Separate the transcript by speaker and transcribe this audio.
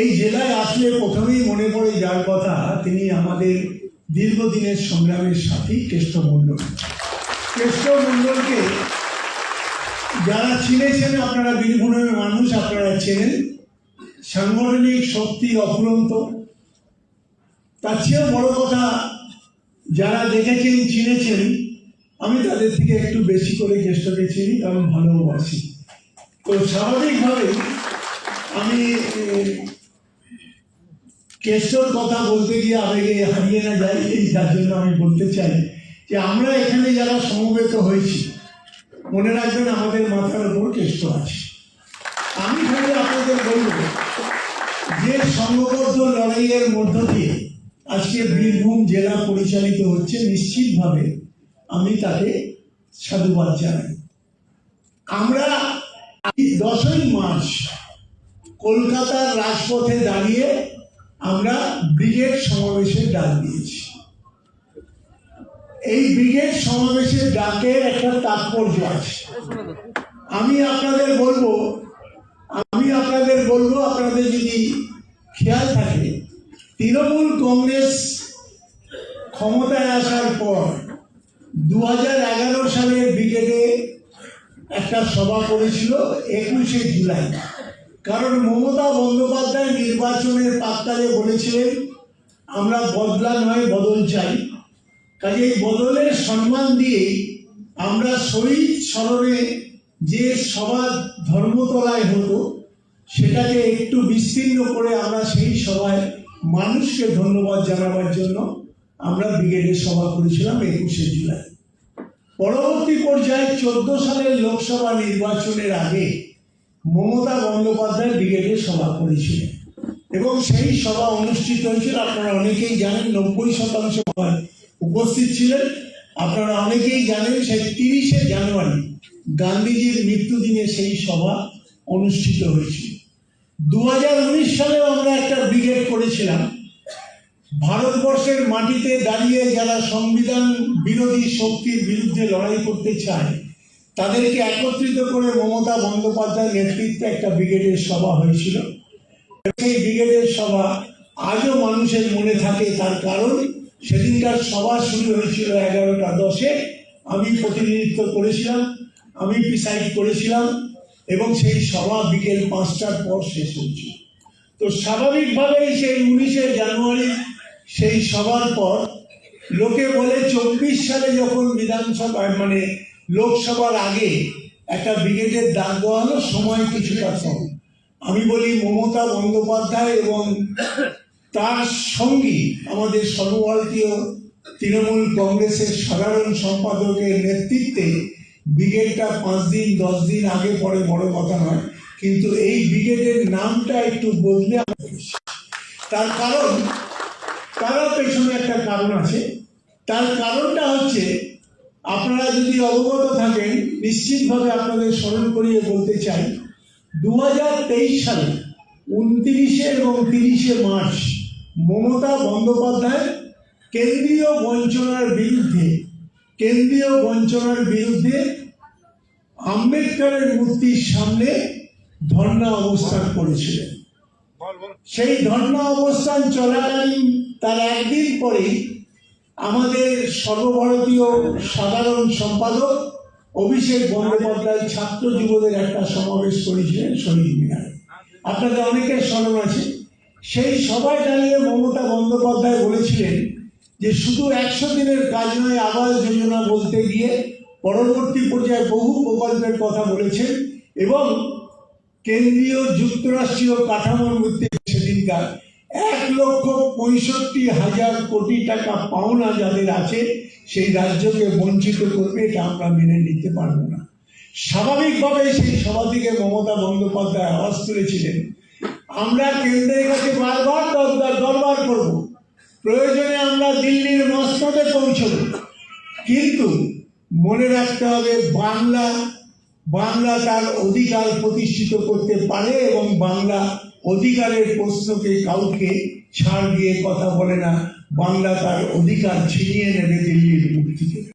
Speaker 1: এই জেলায় আসলে প্রথমেই মনে পড়ে যার কথা, তিনি আমাদের দীর্ঘদিনের সংগ্রামের সাথী কেষ্ট মণ্ডল। কেষ্ট মণ্ডলকে যারা চিনেছেন আপনারা, বীরভূমের মানুষ আপনারা চেনেন, সাংগঠনিক শক্তি অফুরন্ত। তার চেয়েও বড় কথা, যারা দেখেছেন, চিনেছেন, আমি তাদের থেকে একটু বেশি করে কেষ্টকে চিনি, কারণ ভালোবাসি তো স্বাভাবিকভাবে আমি কেষ্টর কথা বলতে গিয়ে আবেগে হারিয়ে না যাই এই যার জন্য আমি বলতে চাই যে আমরা এখানে যারা সমবেত হয়েছি, মনে রাখবেন আমাদের মাথার উপর কেষ্ট আছে। আমি খালি আপনাদের বলব যে সংঘবদ্ধ লড়াইয়ের মধ্য দিয়ে আজকে বীরভূম জেলা পরিচালিত হচ্ছে, নিশ্চিতভাবে আমি তাকে সাধুবাদ জানাই। আমরা দশই মার্চ কলকাতার রাজপথে দাঁড়িয়ে আমরা ব্রিগেড সমাবেশের ডাক দিয়েছি। এই ব্রিগেড সমাবেশের ডাকের একটা তাৎপর্য আছে। আমি আপনাদের বলব, আমি আপনাদের বলব, আপনাদের যদি খেয়াল থাকে, তৃণমূল কংগ্রেস ক্ষমতায় আসার পর দু হাজার এগারো সালে ব্রিগেডে একটা সভা করেছিল একুশে জুলাই। কারণ মমতা বন্দ্যোপাধ্যায় নির্বাচনের প্রাক্কালে বলেছিলেন, আমরা বদলা নয়, বদল চাই। কাজে বদলের সম্মান দিয়ে আমরা শহীদ স্মরণে যে সভা ধর্মতলায় হতো, সেটাকে একটু বিস্তীর্ণ করে আমরা সেই সভায় মানুষকে ধন্যবাদ জানাবার জন্য আমরা ব্রিগেডের সভা করেছিলাম একুশে জুলাই। পরবর্তী পর্যায়ে চোদ্দ সালের লোকসভা নির্বাচনের আগে মমতা বন্দ্যোপাধ্যায় ব্রিগেডের সভা করেছিলেন এবং সেই সভা অনুষ্ঠিত হয়েছিল, আপনারা অনেকেই জানেন, নব্বই শতাংশ উপস্থিত ছিলেন। আপনারা অনেকেই জানেন, সেই তিরিশে জানুয়ারি গান্ধীজির মৃত্যুদিনে সেই সভা অনুষ্ঠিত হয়েছিল। দু হাজার উনিশ সালেও আমরা একটা ব্রিগেড করেছিলাম। ভারতবর্ষের মাটিতে দাঁড়িয়ে যারা সংবিধান বিরোধী শক্তির বিরুদ্ধে লড়াই করতে চায় তাদেরকে একত্রিত করে মমতা বন্দ্যোপাধ্যায়ের নেতৃত্বে একটা ব্রিগেডের সভা হয়েছিল। সেই ব্রিগেডের সভা আজও মানুষের মনে থাকে তার কারণ। সেদিনকার সভা শুরু হয়েছিল এগারোটা দশে। আমি প্রতিনিধিত্ব করেছিলাম, আমি প্রিসাইড করেছিলাম এবং সেই সভা বিকেল পাঁচটার পর শেষ হয়েছিল। তো স্বাভাবিকভাবেই সেই উনিশে জানুয়ারি সেই সভার পর লোকে বলে চব্বিশ সালে যখন বিধানসভা মানে লোকসভার আগে একটা ব্রিগেডের ডাক দেওয়া সময় কিছুটা কম আমি বলি মমতা বন্দ্যোপাধ্যায় এবং তার সঙ্গী আমাদের সর্বভারতীয় তৃণমূল কংগ্রেসের সাধারণ সম্পাদকের নেতৃত্বে ব্রিগেডটা পাঁচ দিন, দশ দিন আগে পরে বড় কথা নয়, কিন্তু এই ব্রিগেডের নামটা একটু বদলে। তার কারণ, তারও পেছনে একটা কারণ আছে তার কারণটা হচ্ছে আপনারা যদি অবগত থাকেন নিশ্চিতভাবে আপনাদের স্মরণ করিয়ে বলতে চাই দু হাজার তেইশ সালে উনত্রিশে এবং তিরিশে মার্চ মমতা বন্দ্যোপাধ্যায় কেন্দ্রীয় বঞ্চনার বিরুদ্ধে কেন্দ্রীয় বঞ্চনার বিরুদ্ধে আম্বেদকরের মূর্তির সামনে ধর্ণা অবস্থান করেছিলেন। সেই ধর্ণা অবস্থান চলাকালীন তার একদিন পরেই আমাদের সর্বভারতীয় সাধারণ সম্পাদক অভিষেক বন্দ্যোপাধ্যায় ছাত্র যুবদের একটা সমাবেশ করেছিলেন শহীদ মিনারে। আপনাদের অনেকের স্মরণ আছে। সেই সবাই দাঁড়িয়ে মমতা বন্দ্যোপাধ্যায় বলেছিলেন যে শুধু একশো দিনের কাজ নয়, আবাস যোজনা বলতে গিয়ে পরবর্তী পর্যায়ে বহু প্রকল্পের কথা বলেছেন এবং কেন্দ্রীয় যুক্তরাষ্ট্রীয় কাঠামোর মধ্যে সেদিনকার এক লক্ষ পঁয়ষট্টি হাজার কোটি টাকা পাওনা যাদের আছে, সেই রাজ্যকে বঞ্চিত করবে, এটা আমরা মেনে নিতে পারব না। স্বাভাবিকভাবে সেই সভা থেকে মমতা বন্দ্যোপাধ্যায় আওয়াজ তুলেছিলেন। আমরা কেন্দ্রের কাছে বারবার দরবার দরবার করব। প্রয়োজনে আমরা দিল্লির মসনদে পৌঁছব। কিন্তু মনে রাখতে হবে, বাংলা বাংলা তার অধিকার প্রতিষ্ঠিত করতে পারে এবং বাংলা অধিকারের প্রশ্নকে কাউকে ছাড় দিয়ে কথা বলে না। বাংলা তার অধিকার ছিনিয়ে নেবে দিল্লির মুক্তি থেকে